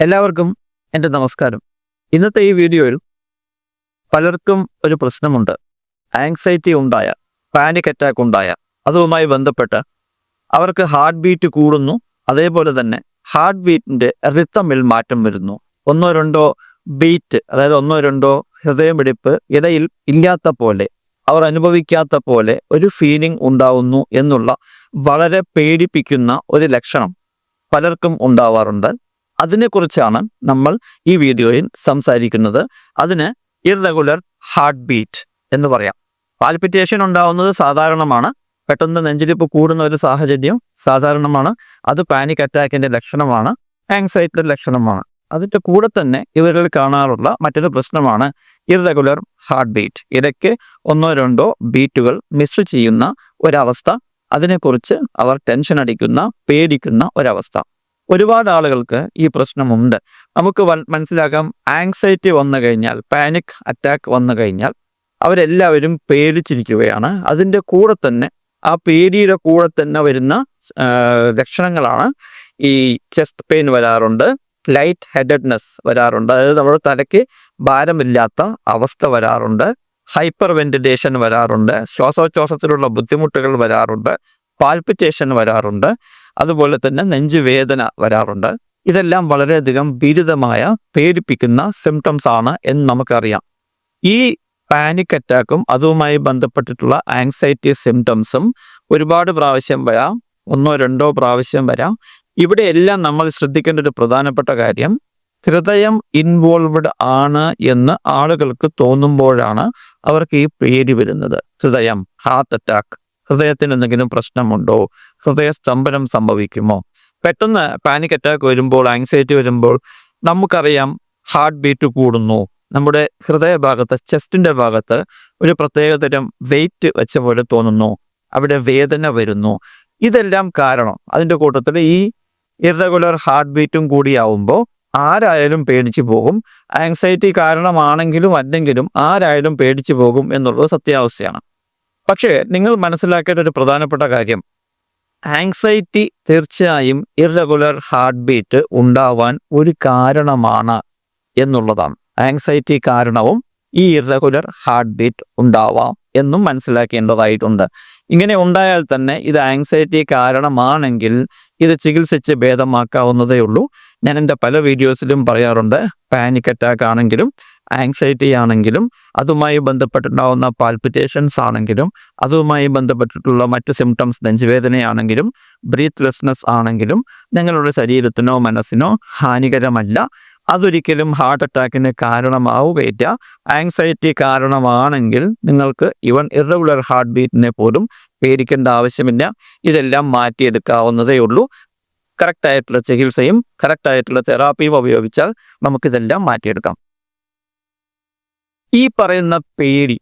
എല്ലാവർക്കും എന്റെ നമസ്കാരം. ഇന്നത്തെ ഈ വീഡിയോയിൽ പലർക്കും ഒരു പ്രശ്നമുണ്ട്. ആങ്സൈറ്റി ഉണ്ടായ പാനിക് അറ്റാക്ക് ഉണ്ടായ അതുമായി ബന്ധപ്പെട്ട് അവർക്ക് ഹാർട്ട് ബീറ്റ് കൂടുന്നു. അതേപോലെ തന്നെ ഹാർട്ട് ബീറ്റിന്റെ റിത്തമിൽ മാറ്റം വരുന്നു. ഒന്നോ രണ്ടോ ബീറ്റ് അതായത് ഒന്നോ രണ്ടോ ഹൃദയമിടിപ്പ് ഇടയിൽ ഇല്ലാത്ത പോലെ അവർ അനുഭവിക്കാത്ത പോലെ ഒരു ഫീലിംഗ് ഉണ്ടാവുന്നു എന്നുള്ള വളരെ പേടിപ്പിക്കുന്ന ഒരു ലക്ഷണം പലർക്കും ഉണ്ടാവാറുണ്ട്. അതിനെക്കുറിച്ചാണ് നമ്മൾ ഈ വീഡിയോയിൽ സംസാരിക്കുന്നത്. അതിന് ഇറഗുലർ ഹാർട്ട് ബീറ്റ് എന്ന് പറയാം. പാൽപിറ്റേഷൻ ഉണ്ടാവുന്നത് സാധാരണമാണ്. പെട്ടെന്ന് നെഞ്ചിരിപ്പ് കൂടുന്ന ഒരു സാഹചര്യം സാധാരണമാണ്. അത് പാനിക് അറ്റാക്കിന്റെ ലക്ഷണമാണ്. ആങ്സൈറ്റിയുടെ ലക്ഷണമാണ്. അതിന്റെ കൂടെ തന്നെ ഇവരിൽ കാണാറുള്ള മറ്റൊരു പ്രശ്നമാണ് ഇറഗുലർ ഹാർട്ട് ബീറ്റ് ഇടയ്ക്ക് ഒന്നോ രണ്ടോ ബീറ്റുകൾ മിസ് ചെയ്യുന്ന ഒരവസ്ഥ അതിനെക്കുറിച്ച് അവർ ടെൻഷൻ അടിക്കുന്ന പേടിക്കുന്ന ഒരവസ്ഥ. ഒരുപാട് ആളുകൾക്ക് ഈ പ്രശ്നമുണ്ട്. നമുക്ക് മനസ്സിലാക്കാം ആങ്സൈറ്റി വന്നു കഴിഞ്ഞാൽ പാനിക് അറ്റാക്ക് വന്നു കഴിഞ്ഞാൽ അവരെല്ലാവരും പേടിച്ചിരിക്കുകയാണ്. അതിന്റെ കൂടെ തന്നെ ആ പേടിയുടെ കൂടെ തന്നെ വരുന്ന ലക്ഷണങ്ങളാണ് ഈ ചെസ്റ്റ് പെയിൻ വരാറുണ്ട്. ലൈറ്റ് ഹെഡഡ്നെസ് വരാറുണ്ട്. അതായത് നമ്മുടെ തലയ്ക്ക് ഭാരമില്ലാത്ത അവസ്ഥ വരാറുണ്ട്. ഹൈപ്പർ വെന്റിലേഷൻ വരാറുണ്ട്. ശ്വാസോച്ഛ്വാസത്തിലുള്ള ബുദ്ധിമുട്ടുകൾ വരാറുണ്ട്. പാൽപിറ്റേഷൻ വരാറുണ്ട്. അതുപോലെ തന്നെ നെഞ്ചുവേദന വരാറുണ്ട്. ഇതെല്ലാം വളരെയധികം ബിരുദമായ പേടിപ്പിക്കുന്ന സിംറ്റംസ് ആണ് എന്ന് നമുക്കറിയാം. ഈ പാനിക് അറ്റാക്കും അതുമായി ബന്ധപ്പെട്ടിട്ടുള്ള ആങ്സൈറ്റി സിംറ്റംസും ഒരുപാട് പ്രാവശ്യം വരാം. ഒന്നോ രണ്ടോ പ്രാവശ്യം വരാം. ഇവിടെയെല്ലാം നമ്മൾ ശ്രദ്ധിക്കേണ്ട ഒരു പ്രധാനപ്പെട്ട കാര്യം ഹൃദയം ഇൻവോൾവ്ഡ് ആണ് എന്ന് ആളുകൾക്ക് തോന്നുമ്പോഴാണ് അവർക്ക് ഈ പേര് വരുന്നത്. ഹൃദയം ഹാർട്ട് അറ്റാക്ക് ഹൃദയത്തിന് എന്തെങ്കിലും പ്രശ്നമുണ്ടോ? ഹൃദയസ്തംഭനം സംഭവിക്കുമോ? പെട്ടെന്ന് പാനിക് അറ്റാക്ക് വരുമ്പോൾ ആങ്സൈറ്റി വരുമ്പോൾ നമുക്കറിയാം ഹാർട്ട് ബീറ്റ് കൂടുന്നു. നമ്മുടെ ഹൃദയഭാഗത്ത് ചെസ്റ്റിന്റെ ഭാഗത്ത് ഒരു പ്രത്യേകതരം വെയിറ്റ് വെച്ച പോലെ തോന്നുന്നു. അവിടെ വേദന വരുന്നു. ഇതെല്ലാം കാരണം അതിന്റെ കൂട്ടത്തിൽ ഈ ഇറഗുലർ ഹാർട്ട് ബീറ്റും കൂടിയാവുമ്പോൾ ആരായാലും പേടിച്ചു പോകും. ആങ്സൈറ്റി കാരണമാണെങ്കിലും അല്ലെങ്കിലും ആരായാലും പേടിച്ചു പോകും എന്നുള്ളത് സത്യാവസ്ഥയാണ്. പക്ഷേ നിങ്ങൾ മനസ്സിലാക്കേണ്ട ഒരു പ്രധാനപ്പെട്ട കാര്യം. ആങ്സൈറ്റി തീർച്ചയായും ഇറഗുലർ ഹാർട്ട് ബീറ്റ് ഉണ്ടാവാൻ ഒരു കാരണമാണ് എന്നുള്ളതാണ്. ആങ്സൈറ്റി കാരണവും ഈ ഇറഗുലർ ഹാർട്ട് ബീറ്റ് ഉണ്ടാവാം എന്നും മനസ്സിലാക്കേണ്ടതായിട്ടുണ്ട്. ഇങ്ങനെ ഉണ്ടായാൽ തന്നെ ഇത് ആങ്സൈറ്റി കാരണമാണെങ്കിൽ ഇത് ചികിത്സിച്ച് ഭേദമാക്കാവുന്നതേ ഉള്ളൂ ഞാൻ എന്റെ പല വീഡിയോസിലും പറയാറുണ്ട് പാനിക് അറ്റാക്ക് ആണെങ്കിലും ആങ്സൈറ്റി ആണെങ്കിലും അതുമായി ബന്ധപ്പെട്ടുണ്ടാവുന്ന പാൽപിറ്റേഷൻസ് ആണെങ്കിലും അതുമായി ബന്ധപ്പെട്ടിട്ടുള്ള മറ്റ് സിംറ്റംസ് നെഞ്ചുവേദനയാണെങ്കിലും ബ്രീത്ത്ലെസ്നെസ് ആണെങ്കിലും നിങ്ങളുടെ ശരീരത്തിനോ മനസ്സിനോ ഹാനികരമല്ല. അതൊരിക്കലും ഹാർട്ട് അറ്റാക്കിന് കാരണമാവുകയില്ല. ആങ്സൈറ്റി കാരണമാണെങ്കിൽ നിങ്ങൾക്ക് ഇവൻ ഇറഗുലർ ഹാർട്ട് ബീറ്റിനെ പോലും പേടിക്കേണ്ട ആവശ്യമില്ല. ഇതെല്ലാം മാറ്റിയെടുക്കാവുന്നതേ ഉള്ളൂ. കറക്റ്റ് ആയിട്ടുള്ള ചികിത്സയും കറക്റ്റ് ആയിട്ടുള്ള തെറാപ്പിയും ഉപയോഗിച്ചാൽ നമുക്കിതെല്ലാം മാറ്റിയെടുക്കാം. ഈ പറയുന്ന പേടി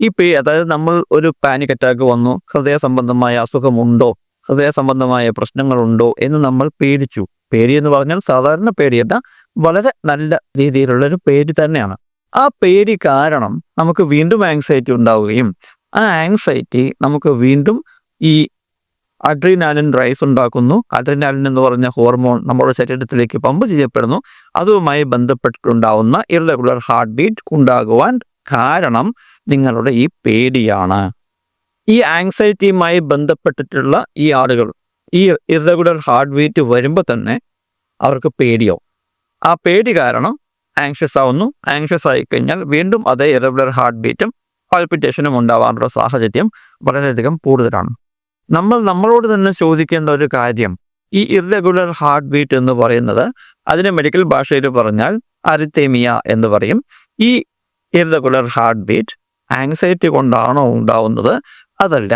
ഈ പേ അതായത് നമ്മൾ ഒരു പാനിക് അറ്റാക്ക് വന്നു ഹൃദയ സംബന്ധമായ അസുഖമുണ്ടോ ഹൃദയ സംബന്ധമായ പ്രശ്നങ്ങളുണ്ടോ എന്ന് നമ്മൾ പേടിച്ചു. പേടി എന്ന് പറഞ്ഞാൽ സാധാരണ പേടിയല്ല വളരെ നല്ല രീതിയിലുള്ള ഒരു പേടി തന്നെയാണ്. ആ പേടി കാരണം നമുക്ക് വീണ്ടും ആങ്സൈറ്റി ഉണ്ടാവുകയും ആ ആങ്സൈറ്റി നമുക്ക് വീണ്ടും ഈ അഡ്രീനാലിൻ റൈസ് ഉണ്ടാക്കുന്നു. അഡ്രീനാലിൻ എന്ന് പറഞ്ഞ ഹോർമോൺ നമ്മുടെ ശരീരത്തിലേക്ക് പമ്പ് ചെയ്യപ്പെടുന്നു. അതുമായി ബന്ധപ്പെട്ടിട്ടുണ്ടാവുന്ന ഇറഗുലർ ഹാർട്ട് ബീറ്റ് ഉണ്ടാകുവാൻ കാരണം നിങ്ങളുടെ ഈ പേടിയാണ്. ഈ ആങ്സൈറ്റിയുമായി ബന്ധപ്പെട്ടിട്ടുള്ള ഈ ആളുകൾ ഈ ഇറഗുലർ ഹാർട്ട് ബീറ്റ് വരുമ്പോൾ തന്നെ അവർക്ക് പേടിയോ ആ പേടി കാരണം ആങ്ഷ്യസ് ആവുന്നു. ആങ്ഷ്യസ് ആയി കഴിഞ്ഞാൽ വീണ്ടും അതേ ഇറഗുലർ ഹാർട്ട് ബീറ്റും പൾപ്പിറ്റേഷനും ഉണ്ടാവാനുള്ള സാഹചര്യം വളരെയധികം കൂടുതലാണ്. നമ്മൾ നമ്മളോട് തന്നെ ചോദിക്കേണ്ട ഒരു കാര്യം ഈ ഇറഗുലർ ഹാർട്ട് ബീറ്റ് എന്ന് പറയുന്നത് അതിനെ മെഡിക്കൽ ഭാഷയിൽ പറഞ്ഞാൽ അരിത്തേമിയ എന്ന് പറയും. ഈ ഇറഗുലർ ഹാർട്ട് ബീറ്റ് ആങ്സൈറ്റി കൊണ്ടാണോ ഉണ്ടാവുന്നത്? അതല്ല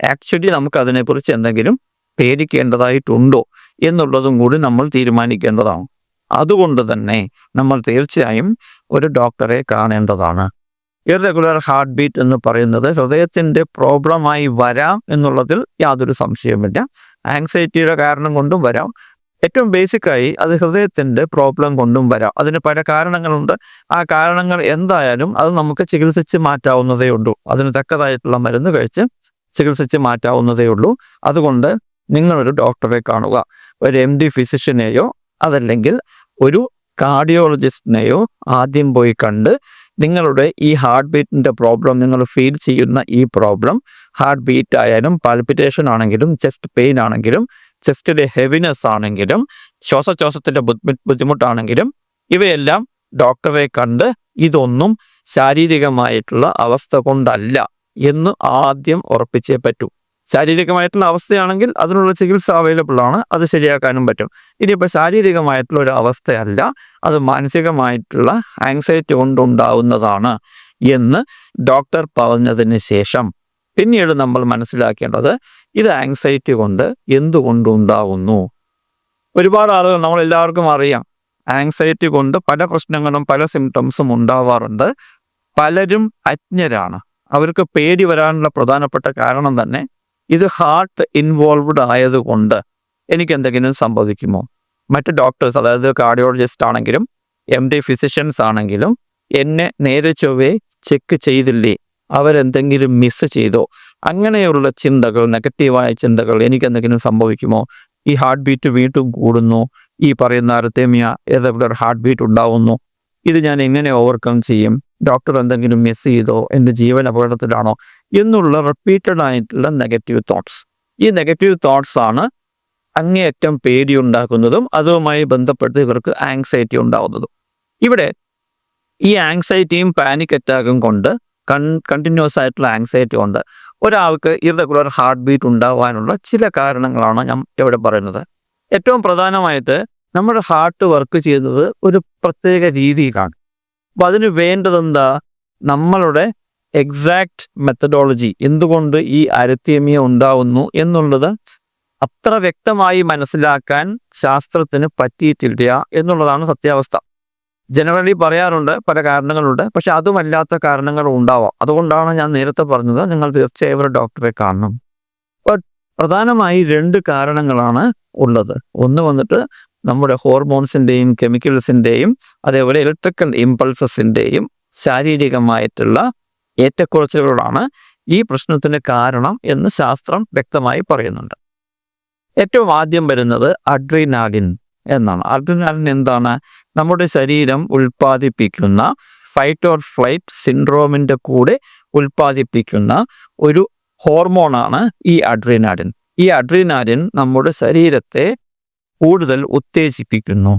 ആക്ച്വലി നമുക്ക് അതിനെക്കുറിച്ച് എന്തെങ്കിലും പേടിക്കേണ്ടതായിട്ടുണ്ടോ എന്നുള്ളതും കൂടി നമ്മൾ തീരുമാനിക്കേണ്ടതാണ്. അതുകൊണ്ട് തന്നെ നമ്മൾ തീർച്ചയായും ഒരു ഡോക്ടറെ കാണേണ്ടതാണ്. ഇറഗുലർ ഹാർട്ട് ബീറ്റ് എന്ന് പറയുന്നത് ഹൃദയത്തിന്റെ പ്രോബ്ലമായി വരാം എന്നുള്ളതിൽ യാതൊരു സംശയവുമില്ല. ആങ്സൈറ്റിയുടെ കാരണം കൊണ്ടും വരാം. ഏറ്റവും ബേസിക്കായി അത് ഹൃദയത്തിന്റെ പ്രോബ്ലം കൊണ്ടും വരാം. അതിന് പല കാരണങ്ങളുണ്ട്. ആ കാരണങ്ങൾ എന്തായാലും അത് നമുക്ക് ചികിത്സിച്ച് മാറ്റാവുന്നതേ ഉള്ളൂ. അതിന് തക്കതായിട്ടുള്ള മരുന്ന് കഴിച്ച് ചികിത്സിച്ച് മാറ്റാവുന്നതേ ഉള്ളൂ. അതുകൊണ്ട് നിങ്ങളൊരു ഡോക്ടറെ കാണുക. ഒരു എം ഡി ഫിസിഷ്യനെയോ അതല്ലെങ്കിൽ ഒരു കാർഡിയോളജിസ്റ്റിനെയോ ആദ്യം പോയി കണ്ട് നിങ്ങളുടെ ഈ ഹാർട്ട് ബീറ്റിന്റെ പ്രോബ്ലം നിങ്ങൾ ഫീൽ ചെയ്യുന്ന ഈ പ്രോബ്ലം ഹാർട്ട് ബീറ്റ് ആയാലും പാൽപിറ്റേഷൻ ആണെങ്കിലും ചെസ്റ്റ് പെയിൻ ആണെങ്കിലും ചെസ്റ്റിലെ ഹെവിനെസ് ആണെങ്കിലും ശ്വാസശ്വാസത്തിന്റെ ബുദ്ധി- ബുദ്ധിമുട്ടാണെങ്കിലും ഇവയെല്ലാം ഡോക്ടറെ കണ്ട് ഇതൊന്നും ശാരീരികമായിട്ടുള്ള അവസ്ഥ കൊണ്ടല്ല എന്ന് ആദ്യം ഉറപ്പിച്ചേ പറ്റൂ. ശാരീരികമായിട്ടുള്ള അവസ്ഥയാണെങ്കിൽ അതിനുള്ള ചികിത്സ അവൈലബിൾ ആണ്. അത് ശരിയാക്കാനും പറ്റും. ഇനിയിപ്പോൾ ശാരീരികമായിട്ടുള്ള ഒരു അവസ്ഥയല്ല. അത് മാനസികമായിട്ടുള്ള ആങ്സൈറ്റി കൊണ്ടുണ്ടാവുന്നതാണ് എന്ന് ഡോക്ടർ പറഞ്ഞതിന് ശേഷം പിന്നീട് നമ്മൾ മനസ്സിലാക്കേണ്ടത് ഇത് ആങ്സൈറ്റി കൊണ്ട് എന്തുകൊണ്ടുണ്ടാവുന്നു? ഒരുപാട് ആളുകൾ നമ്മൾ എല്ലാവർക്കും അറിയാം. ആങ്സൈറ്റി കൊണ്ട് പല പ്രശ്നങ്ങളും പല സിംറ്റംസും ഉണ്ടാവാറുണ്ട്. പലരും അജ്ഞരാണ്. അവർക്ക് പേടി വരാനുള്ള പ്രധാനപ്പെട്ട കാരണം തന്നെ ഇത് ഹാർട്ട് ഇൻവോൾവ്ഡ് ആയതുകൊണ്ട് എനിക്ക് എന്തെങ്കിലും സംഭവിക്കുമോ? മറ്റ് ഡോക്ടേഴ്സ് അതായത് കാർഡിയോളജിസ്റ്റ് ആണെങ്കിലും എം ഡി ഫിസിഷ്യൻസ് ആണെങ്കിലും എന്നെ നേരെ ചൊവ്വേ ചെക്ക് ചെയ്തില്ലേ? അവരെന്തെങ്കിലും മിസ് ചെയ്തോ? അങ്ങനെയുള്ള ചിന്തകൾ നെഗറ്റീവായ ചിന്തകൾ എനിക്ക് എന്തെങ്കിലും സംഭവിക്കുമോ? ഈ ഹാർട്ട് ബീറ്റ് വീണ്ടും കൂടുന്നു. ഈ പറയുന്ന അരത്തേമിയ ഏതെങ്കിലും ഹാർട്ട് ബീറ്റ് ഉണ്ടാവുന്നു. ഇത് ഞാൻ എങ്ങനെ ഓവർകം ചെയ്യും? ഡോക്ടർ എന്തെങ്കിലും മിസ് ചെയ്തോ എന്റെ ജീവൻ അപകടത്തിലാണോ എന്നുള്ള റിപ്പീറ്റഡ് ആയിട്ടുള്ള നെഗറ്റീവ് തോട്ട്സ് ഈ നെഗറ്റീവ് തോട്ട്സ് ആണ് അങ്ങേയറ്റം പേടി ഉണ്ടാക്കുന്നതും അതുമായി ബന്ധപ്പെട്ട് ഇവർക്ക് ആങ്സൈറ്റി ഉണ്ടാവുന്നതും. ഇവിടെ ഈ ആങ്സൈറ്റിയും പാനിക് അറ്റാക്കും കൊണ്ട് കൺ കണ്ടിന്യൂസ് ആയിട്ടുള്ള ആങ്സൈറ്റി കൊണ്ട് ഒരാൾക്ക് ഇറഗുലർ ഹാർട്ട് ബീറ്റ് ഉണ്ടാവാനുള്ള ചില കാരണങ്ങളാണ് ഞാൻ ഇവിടെ പറയുന്നത്. ഏറ്റവും പ്രധാനമായിട്ട് നമ്മുടെ ഹാർട്ട് വർക്ക് ചെയ്യുന്നത് ഒരു പ്രത്യേക രീതിയിലാണ്. അപ്പൊ അതിന് വേണ്ടതെന്താ? നമ്മളുടെ എക്സാക്ട് മെത്തഡോളജി എന്തുകൊണ്ട് ഈ അരത്യമീയ ഉണ്ടാവുന്നു എന്നുള്ളത് അത്ര വ്യക്തമായി മനസ്സിലാക്കാൻ ശാസ്ത്രത്തിന് പറ്റിയിട്ടില്ല എന്നുള്ളതാണ് സത്യാവസ്ഥ. ജനറലി പറയാറുണ്ട് പല കാരണങ്ങളുണ്ട് പക്ഷെ അതുമല്ലാത്ത കാരണങ്ങളും ഉണ്ടാവാം. അതുകൊണ്ടാണ് ഞാൻ നേരത്തെ പറഞ്ഞത് നിങ്ങൾ തീർച്ചയായും ഒരു ഡോക്ടറെ കാണണം. പ്രധാനമായി രണ്ട് കാരണങ്ങളാണ് ഉള്ളത്. ഒന്ന് വന്നിട്ട് നമ്മുടെ ഹോർമോൺസിന്റെയും കെമിക്കൽസിന്റെയും അതേപോലെ ഇലക്ട്രിക്കൽ ഇമ്പൾസസിന്റെയും ശാരീരികമായിട്ടുള്ള ഏറ്റക്കുറച്ചിലുകളാണ് ഈ പ്രശ്നത്തിന് കാരണം എന്ന് ശാസ്ത്രം വ്യക്തമായി പറയുന്നുണ്ട്. ഏറ്റവും ആദ്യം വരുന്നത് അഡ്രിനാലിൻ എന്നാണ്. അഡ്രിനാലിൻ എന്താണ്? നമ്മുടെ ശരീരം ഉൽപ്പാദിപ്പിക്കുന്ന ഫൈറ്റ് ഓർ ഫ്ലൈറ്റ് സിൻഡ്രോമിന്റെ കൂടെ ഉൽപ്പാദിപ്പിക്കുന്ന ഒരു ഹോർമോണാണ് ഈ അഡ്രിനാലിൻ ഈ അഡ്രിനാലിൻ നമ്മുടെ ശരീരത്തെ കൂടുതൽ ഉത്തേജിപ്പിക്കുന്നു.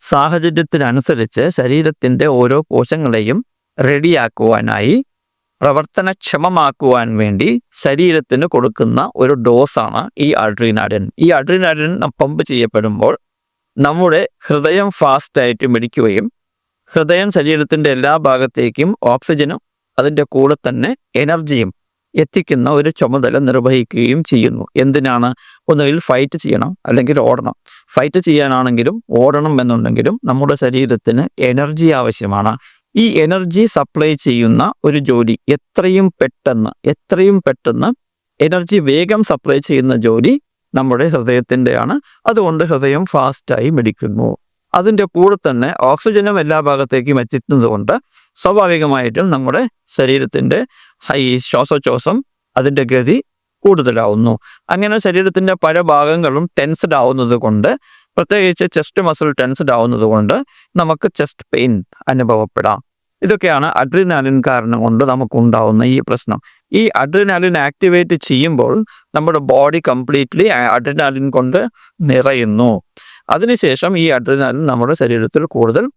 സാഹചര്യത്തിനനുസരിച്ച് ശരീരത്തിന്റെ ഓരോ കോശങ്ങളെയും റെഡിയാക്കുവാനായി പ്രവർത്തനക്ഷമമാക്കുവാൻ വേണ്ടി ശരീരത്തിന് കൊടുക്കുന്ന ഒരു ഡോസാണ് ഈ അഡ്രീനാലിൻ ഈ അഡ്രീനാലിൻ പമ്പ് ചെയ്യപ്പെടുമ്പോൾ നമ്മുടെ ഹൃദയം ഫാസ്റ്റായിട്ട് മിടിക്കുകയും ഹൃദയം ശരീരത്തിന്റെ എല്ലാ ഭാഗത്തേക്കും ഓക്സിജനും അതിന്റെ കൂടെ തന്നെ എനർജിയും എത്തിക്കുന്ന ഒരു ചുമതല നിർവഹിക്കുകയും ചെയ്യുന്നു. എന്തിനാണ്? ഒന്നുകിൽ ഫൈറ്റ് ചെയ്യണം അല്ലെങ്കിൽ ഓടണം. ഫൈറ്റ് ചെയ്യാനാണെങ്കിലും ഓടണം എന്നുണ്ടെങ്കിലും നമ്മുടെ ശരീരത്തിന് എനർജി ആവശ്യമാണ്. ഈ എനർജി സപ്ലൈ ചെയ്യുന്ന ഒരു ജോലി എത്രയും പെട്ടെന്ന് എത്രയും പെട്ടെന്ന് എനർജി വേഗം സപ്ലൈ ചെയ്യുന്ന ജോലി നമ്മുടെ ഹൃദയത്തിന്റെയാണ്. അതുകൊണ്ട് ഹൃദയം ഫാസ്റ്റായി മിടിക്കുന്നു. അതിന്റെ കൂടെ തന്നെ ഓക്സിജനും എല്ലാ ഭാഗത്തേക്കും എത്തിക്കുന്നത് കൊണ്ട് സ്വാഭാവികമായിട്ടും നമ്മുടെ ശരീരത്തിന്റെ ഹൈ ശ്വാസോച്ഛ്വാസം അതിന്റെ ഗതി കൂടുതലാവുന്നു. അങ്ങനെ ശരീരത്തിന്റെ പല ഭാഗങ്ങളും ടെൻസ്ഡ് ആവുന്നത് കൊണ്ട് പ്രത്യേകിച്ച് ചെസ്റ്റ് മസിൽ ടെൻസ്ഡ് ആവുന്നത് കൊണ്ട് നമുക്ക് ചെസ്റ്റ് പെയിൻ അനുഭവപ്പെടാം. ഇതൊക്കെയാണ് അഡ്രിനാലിൻ കാരണം കൊണ്ട് നമുക്ക് നമുക്കുണ്ടാവുന്ന ഈ പ്രശ്നം. ഈ അഡ്രിനാലിൻ ആക്ടിവേറ്റ് ചെയ്യുമ്പോൾ നമ്മുടെ ബോഡി കംപ്ലീറ്റ്ലി അഡ്രിനാലിൻ കൊണ്ട് നിറയുന്നു. അതിനുശേഷം ഈ അഡ്രിനാലിൻ നമ്മുടെ ശരീരത്തിൽ കൂടുതൽ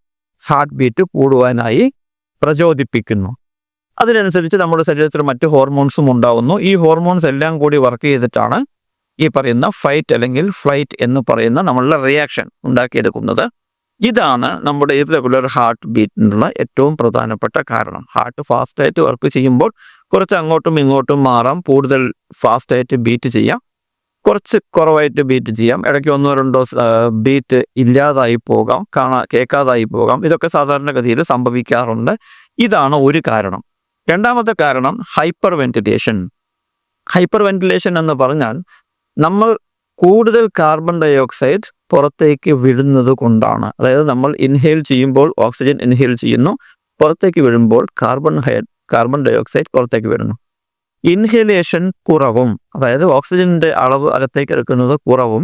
ഹാർട്ട് ബീറ്റ് കൂടുവാനായി പ്രചോദിപ്പിക്കുന്നു. അതിനനുസരിച്ച് നമ്മുടെ ശരീരത്തിൽ മറ്റ് ഹോർമോൺസും ഉണ്ടാവുന്നു. ഈ ഹോർമോൺസ് എല്ലാം കൂടി വർക്ക് ചെയ്തിട്ടാണ് ഈ പറയുന്ന ഫൈറ്റ് അല്ലെങ്കിൽ ഫ്ലൈറ്റ് എന്ന് പറയുന്ന നമ്മളുടെ റിയാക്ഷൻ ഉണ്ടാക്കിയെടുക്കുന്നത്. ഇതാണ് നമ്മുടെ ഇറഗുലർ ഹാർട്ട് ബീറ്റിനുള്ള ഏറ്റവും പ്രധാനപ്പെട്ട കാരണം. ഹാർട്ട് ഫാസ്റ്റായിട്ട് വർക്ക് ചെയ്യുമ്പോൾ കുറച്ച് അങ്ങോട്ടും ഇങ്ങോട്ടും മാറാം. കൂടുതൽ ഫാസ്റ്റായിട്ട് ബീറ്റ് ചെയ്യാം. കുറച്ച് കുറവായിട്ട് ബീറ്റ് ചെയ്യാം. ഇടയ്ക്ക് ഒന്നോ രണ്ടോ ബീറ്റ് ഇല്ലാതായി പോകാം. കാണാ കേൾക്കാതായി പോകാം. ഇതൊക്കെ സാധാരണഗതിയിൽ സംഭവിക്കാറുണ്ട്. ഇതാണ് ഒരു കാരണം. രണ്ടാമത്തെ കാരണം ഹൈപ്പർ വെന്റിലേഷൻ ഹൈപ്പർ വെന്റിലേഷൻ എന്ന് പറഞ്ഞാൽ നമ്മൾ കൂടുതൽ കാർബൺ ഡൈ ഓക്സൈഡ് പുറത്തേക്ക് വിടുന്നത് കൊണ്ടാണ്. അതായത് നമ്മൾ ഇൻഹെയിൽ ചെയ്യുമ്പോൾ ഓക്സിജൻ ഇൻഹെയിൽ ചെയ്യുന്നു. പുറത്തേക്ക് വിടുമ്പോൾ കാർബൺ ഹൈ കാർബൺ ഡൈ ഓക്സൈഡ് പുറത്തേക്ക് വിടുന്നു. ഇൻഹലേഷൻ കുറവും അതായത് ഓക്സിജന്റെ അളവ് അകത്തേക്ക് എടുക്കുന്നത് കുറവും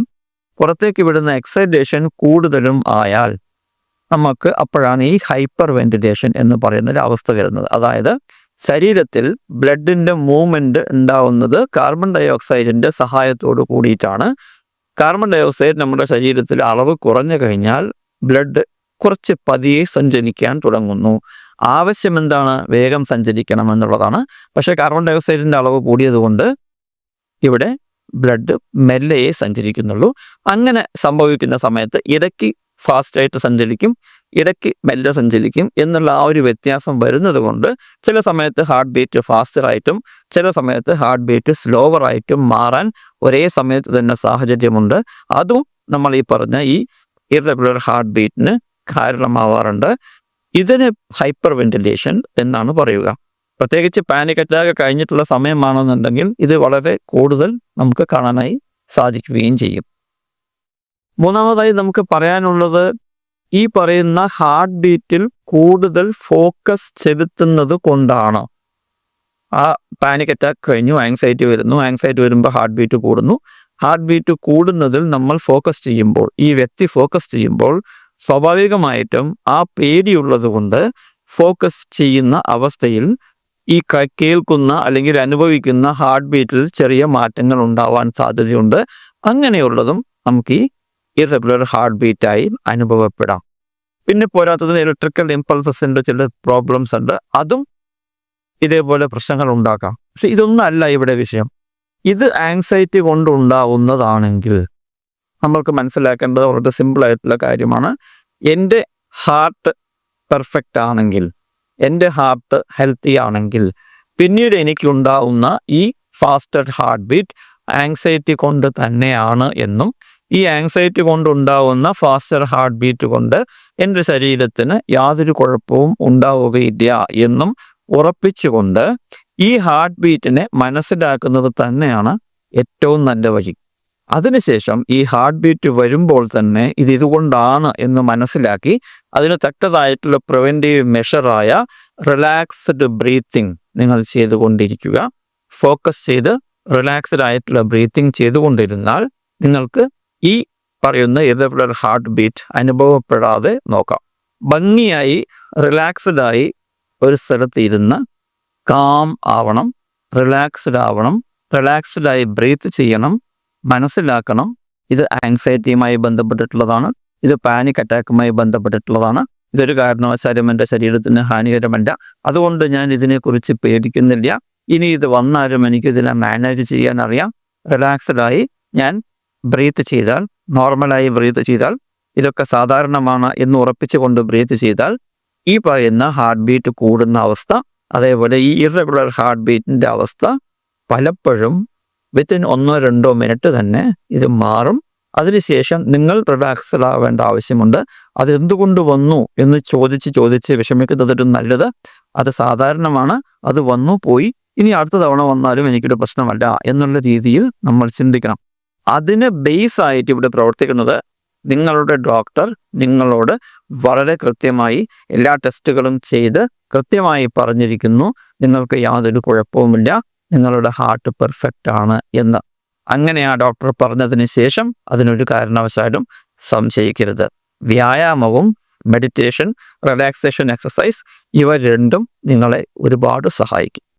പുറത്തേക്ക് വിടുന്ന എക്സൈറ്റേഷൻ കൂടുതലും ആയാൽ നമുക്ക് അപ്പോഴാണ് ഈ ഹൈപ്പർ വെന്റിലേഷൻ എന്ന് പറയുന്ന ഒരു അവസ്ഥ വരുന്നത്. അതായത് ശരീരത്തിൽ ബ്ലഡിന്റെ മൂവ്മെന്റ് ഉണ്ടാവുന്നത് കാർബൺ ഡൈ ഓക്സൈഡിന്റെ സഹായത്തോട് കൂടിയിട്ടാണ്. കാർബൺ ഡൈ ഓക്സൈഡ് നമ്മുടെ ശരീരത്തിൽ അളവ് കുറഞ്ഞു കഴിഞ്ഞാൽ ബ്ലഡ് കുറച്ച് പതിയെ സഞ്ചരിക്കാൻ തുടങ്ങുന്നു. ആവശ്യം എന്താണ് വേഗം സഞ്ചരിക്കണം എന്നുള്ളതാണ് പക്ഷേ കാർബൺ ഡയോക്സൈഡിന്റെ അളവ് കൂടിയതുകൊണ്ട് ഇവിടെ ബ്ലഡ് മെല്ലയെ സഞ്ചരിക്കുന്നുള്ളൂ. അങ്ങനെ സംഭവിക്കുന്ന സമയത്ത് ഇടയ്ക്ക് ഫാസ്റ്റായിട്ട് സഞ്ചരിക്കും ഇടയ്ക്ക് മെല്ലെ സഞ്ചരിക്കും എന്നുള്ള ആ ഒരു വ്യത്യാസം വരുന്നത് കൊണ്ട് ചില സമയത്ത് ഹാർട്ട് ബീറ്റ് ഫാസ്റ്റർ ആയിട്ടും ചില സമയത്ത് ഹാർട്ട് ബീറ്റ് സ്ലോവർ ആയിട്ടും മാറാൻ ഒരേ സമയത്ത് തന്നെ സാഹചര്യമുണ്ട്. അതും നമ്മൾ ഈ പറഞ്ഞ ഈ ഇറഗുലർ ഹാർട്ട് ബീറ്റിന് കാരണമാവാറുണ്ട്. ഇതിന് ഹൈപ്പർ വെന്റിലേഷൻ എന്നാണ് പറയുക. പ്രത്യേകിച്ച് പാനിക് അറ്റാക്ക് കഴിഞ്ഞിട്ടുള്ള സമയമാണെന്നുണ്ടെങ്കിൽ ഇത് വളരെ കൂടുതൽ നമുക്ക് കാണാനായി സാധിക്കുകയും ചെയ്യും. മൂന്നാമതായി നമുക്ക് പറയാനുള്ളത് ഈ പറയുന്ന ഹാർട്ട് ബീറ്റിൽ കൂടുതൽ ഫോക്കസ് ചെലുത്തുന്നത് കൊണ്ടാണ്. ആ പാനിക് അറ്റാക്ക് കഴിഞ്ഞു ആങ്സൈറ്റി വരുന്നു. ആങ്സൈറ്റി വരുമ്പോൾ ഹാർട്ട് ബീറ്റ് കൂടുന്നു. ഹാർട്ട് ബീറ്റ് കൂടുന്നതിൽ നമ്മൾ ഫോക്കസ് ചെയ്യുമ്പോൾ ഈ വ്യക്തി ഫോക്കസ് ചെയ്യുമ്പോൾ സ്വാഭാവികമായിട്ടും ആ പേടിയുള്ളത് കൊണ്ട് ഫോക്കസ് ചെയ്യുന്ന അവസ്ഥയിൽ ഈ കേൾക്കുന്ന അല്ലെങ്കിൽ അനുഭവിക്കുന്ന ഹാർട്ട് ബീറ്റിൽ ചെറിയ മാറ്റങ്ങൾ ഉണ്ടാവാൻ സാധ്യതയുണ്ട്. അങ്ങനെയുള്ളതും നമുക്ക് ഈ ഇറഗുലർ ഹാർട്ട് ബീറ്റായി അനുഭവപ്പെടാം. പിന്നെ പോരാത്തതിന് ഇലക്ട്രിക്കൽ ഇമ്പൾസസിന്റെ ചില പ്രോബ്ലംസ് ഉണ്ട്. അതും ഇതേപോലെ പ്രശ്നങ്ങൾ ഉണ്ടാക്കാം. പക്ഷെ ഇതൊന്നല്ല ഇവിടെ വിഷയം. ഇത് ആങ്സൈറ്റി കൊണ്ടുണ്ടാവുന്നതാണെങ്കിൽ നമ്മൾക്ക് മനസ്സിലാക്കേണ്ടത് വളരെ സിമ്പിളായിട്ടുള്ള കാര്യമാണ്. എന്റെ ഹാർട്ട് പെർഫെക്റ്റ് ആണെങ്കിൽ എന്റെ ഹാർട്ട് ഹെൽത്തി ആണെങ്കിൽ പിന്നീട് എനിക്കുണ്ടാവുന്ന ഈ ഫാസ്റ്റഡ് ഹാർട്ട് ബീറ്റ് ആങ്സൈറ്റി കൊണ്ട് തന്നെയാണ് എന്നും ഈ ആങ്സൈറ്റി കൊണ്ടുണ്ടാവുന്ന ഫാസ്റ്റർ ഹാർട്ട് ബീറ്റ് കൊണ്ട് എന്റെ ശരീരത്തിന് യാതൊരു കുഴപ്പവും ഉണ്ടാവുകയില്ല എന്നും ഉറപ്പിച്ചുകൊണ്ട് ഈ ഹാർട്ട് ബീറ്റിനെ മനസ്സിലാക്കുന്നത് തന്നെയാണ് ഏറ്റവും നല്ല വഴി. അതിനുശേഷം ഈ ഹാർട്ട് ബീറ്റ് വരുമ്പോൾ തന്നെ ഇത് ഇതുകൊണ്ടാണ് എന്ന് മനസ്സിലാക്കി അതിന് തക്കതായിട്ടുള്ള പ്രിവെന്റീവ് മെഷറായ റിലാക്സ്ഡ് ബ്രീത്തിങ് നിങ്ങൾ ചെയ്തുകൊണ്ടിരിക്കുക. ഫോക്കസ് ചെയ്ത് റിലാക്സ്ഡ് ആയിട്ടുള്ള ബ്രീത്തിങ് ചെയ്തുകൊണ്ടിരുന്നാൽ നിങ്ങൾക്ക് ഈ പറയുന്ന ഇതേപോലെ ഹാർട്ട് ബീറ്റ് അനുഭവപ്പെടാതെ നോക്കാം. ഭംഗിയായി റിലാക്സ്ഡായി ഒരു സ്ഥലത്ത് ഇരുന്ന് കാം ആവണം റിലാക്സ്ഡ് ആവണം റിലാക്സ്ഡായി ബ്രീത്ത് ചെയ്യണം. മനസ്സിലാക്കണം. ഇത് ആങ്സൈറ്റിയുമായി ബന്ധപ്പെട്ടിട്ടുള്ളതാണ്. ഇത് പാനിക് അറ്റാക്കുമായി ബന്ധപ്പെട്ടിട്ടുള്ളതാണ്. ഇതൊരു കാരണവശാലും എന്റെ ശരീരത്തിന് ഹാനികരമല്ല. അതുകൊണ്ട് ഞാൻ ഇതിനെക്കുറിച്ച് പേടിക്കുന്നില്ല. ഇനി ഇത് വന്നാലും എനിക്കിതിനെ മാനേജ് ചെയ്യാൻ അറിയാം റിലാക്സ്ഡായി ഞാൻ ബ്രീത്ത് ചെയ്താൽ നോർമലായി ബ്രീത്ത് ചെയ്താൽ ഇതൊക്കെ സാധാരണമാണ് എന്ന് ഉറപ്പിച്ചുകൊണ്ട് ബ്രീത്ത് ചെയ്താൽ ഈ പറയുന്ന ഹാർട്ട് ബീറ്റ് കൂടുന്ന അവസ്ഥ അതേപോലെ ഈ ഇറഗുലർ ഹാർട്ട് ബീറ്റിന്റെ അവസ്ഥ പലപ്പോഴും വിത്തിൻ ഒന്നോ രണ്ടോ മിനിറ്റ് തന്നെ ഇത് മാറും. അതിനുശേഷം നിങ്ങൾ റിലാക്സ്ഡ് ആവേണ്ട ആവശ്യമുണ്ട്. അത് എന്തുകൊണ്ട് വന്നു എന്ന് ചോദിച്ച് ചോദിച്ച് വിഷമിക്കുന്നത് നല്ലത്. അത് സാധാരണമാണ്. അത് വന്നു പോയി. ഇനി അടുത്ത തവണ വന്നാലും എനിക്കൊരു പ്രശ്നമല്ല എന്നുള്ള രീതിയിൽ നമ്മൾ ചിന്തിക്കണം. അതിന് ബേസ് ആയിട്ട് ഇവിടെ പ്രവർത്തിക്കുന്നത് നിങ്ങളുടെ ഡോക്ടർ നിങ്ങളോട് വളരെ കൃത്യമായി എല്ലാ ടെസ്റ്റുകളും ചെയ്ത് കൃത്യമായി പറഞ്ഞിരിക്കുന്നു. നിങ്ങൾക്ക് യാതൊരു കുഴപ്പവുമില്ല. നിങ്ങളുടെ ഹാർട്ട് പെർഫെക്റ്റ് ആണ് എന്ന്. അങ്ങനെ ആ ഡോക്ടർ പറഞ്ഞതിന് ശേഷം അതിനൊരു കാരണവശാലും സംശയിക്കരുത്. വ്യായാമവും മെഡിറ്റേഷൻ റിലാക്സേഷൻ എക്സസൈസ് ഇവ രണ്ടും നിങ്ങളെ ഒരുപാട് സഹായിക്കും.